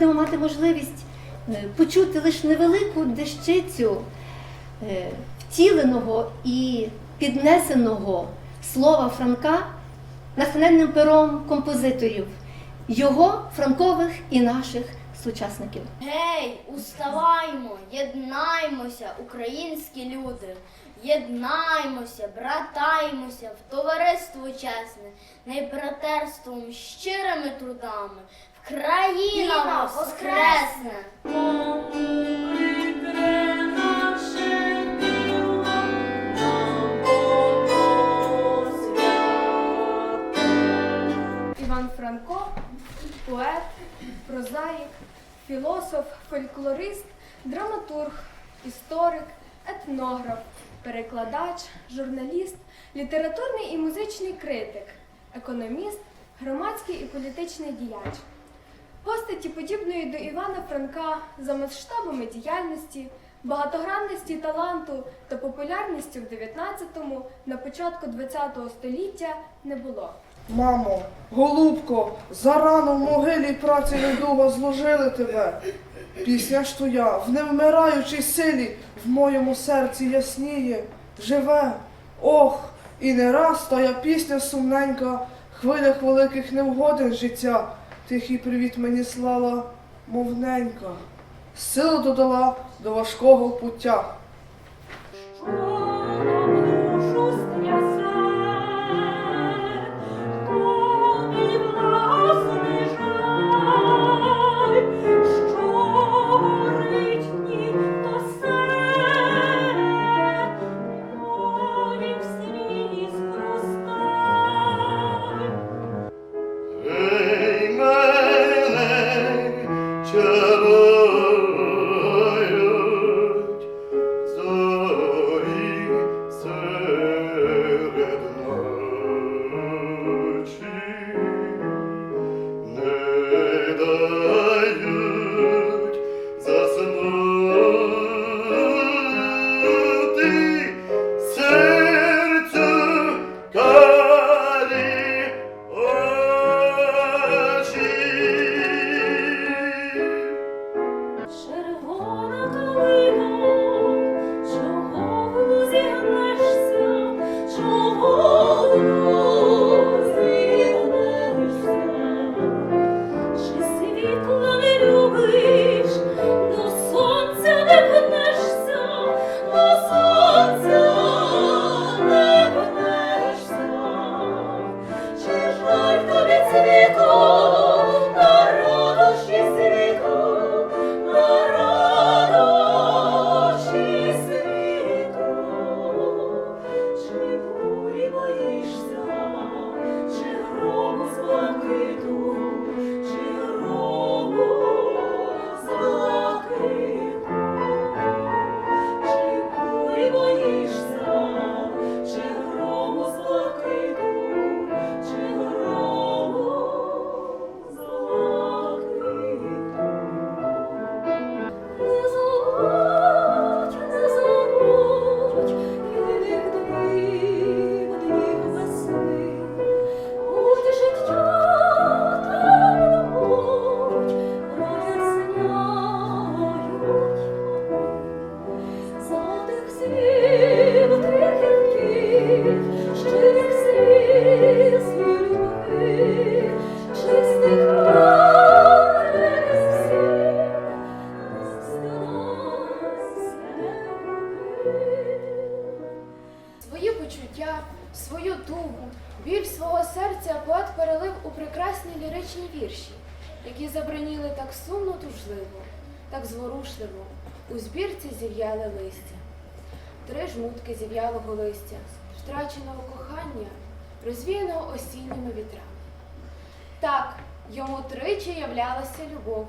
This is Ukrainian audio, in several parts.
будемо мати можливість е, почути лише невелику дещицю е, втіленого і піднесеного слова Франка натхненним пером композиторів, його франкових і наших сучасників. Гей, уставаймо, єднаймося, українські люди. Єднаймося, братаймося в товариство чесне, не братерством, щирими трудами. Країна воскресне! Іван Франко, поет, прозаїк, філософ, фольклорист, драматург, історик, етнограф, перекладач, журналіст, літературний і музичний критик, економіст, громадський і політичний діяч. Постаті, подібної до Івана Франка за масштабами діяльності, багатогранності таланту та популярністю в 19-му, на початку 20-го століття не було. Мамо, голубко, зарано в могилі праці недовго зложили тебе. Пісня ж твоя в невмираючій силі в моєму серці ясніє, живе. Ох, і не раз тая пісня сумненька, в хвилях великих невгоден життя, тихий привіт мені слала, мовненька, силу додала до важкого пуття. У збірці зів'яле листя. Три жмутки зів'ялого листя, втраченого кохання, розвіяного осінніми вітрами. Так, йому тричі являлася любов,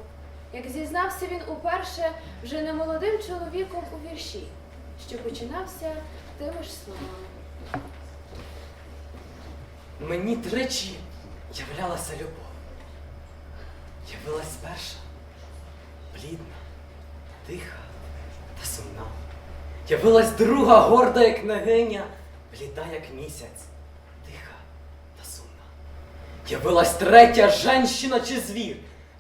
як зізнався він уперше вже немолодим чоловіком у вірші, що починався тими ж словами. Мені тричі являлася любов. Явилась перша, блідна, Тиха та сумна. Явилась друга горда, як княгиня, бліда, як місяць, тиха та сумна. Явилась третя женщина чи звір.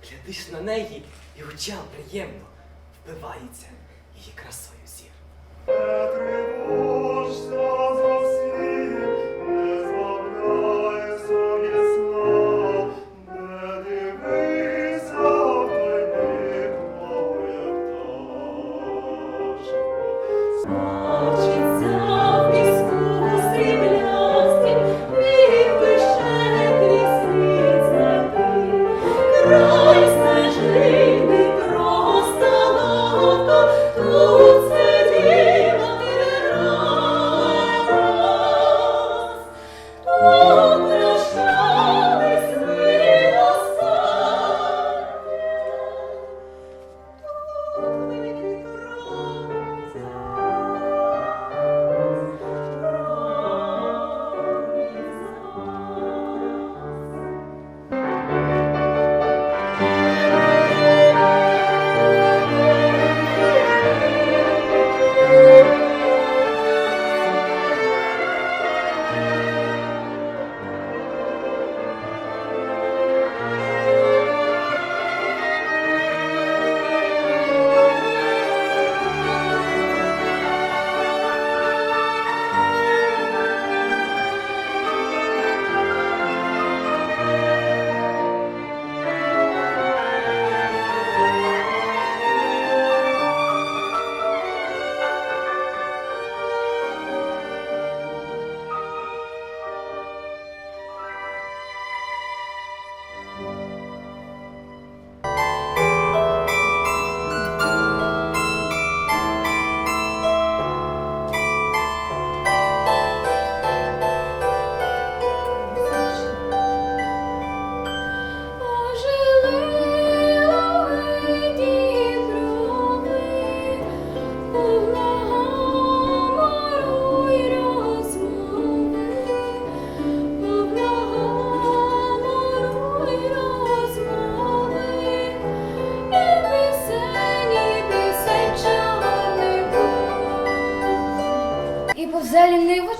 Глядиш на неї і очам приємно вбивається її красою зір.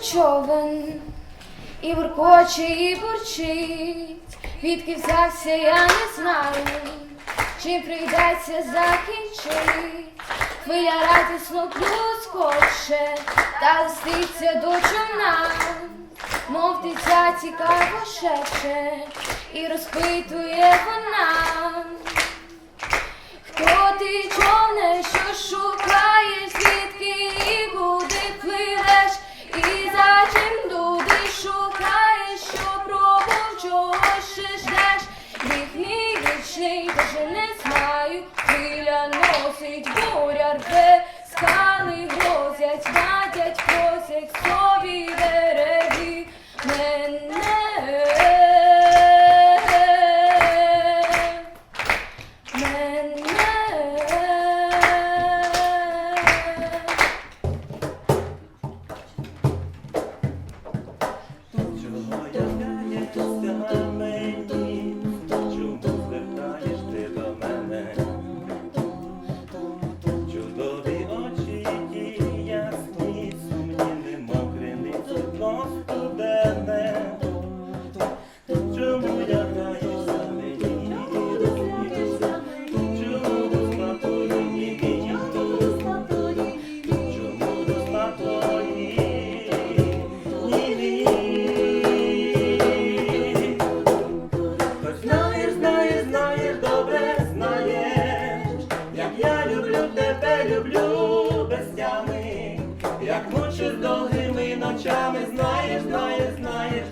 човен, і буркоче, і бурчить, відки взявся, я не знаю, чи прийдеться закінчить. Хвиля радісно плюскоче, та листиться до човна, мов дитя цікаво шепче, і розпитує вона, хто ти човне, що шукає світ. гучний, даже не знаю, хиля носить, буря рве, скали возять, надять, косять, собі дере. люблю без тями, як з довгими ночами, знаєш, знаєш, знаєш.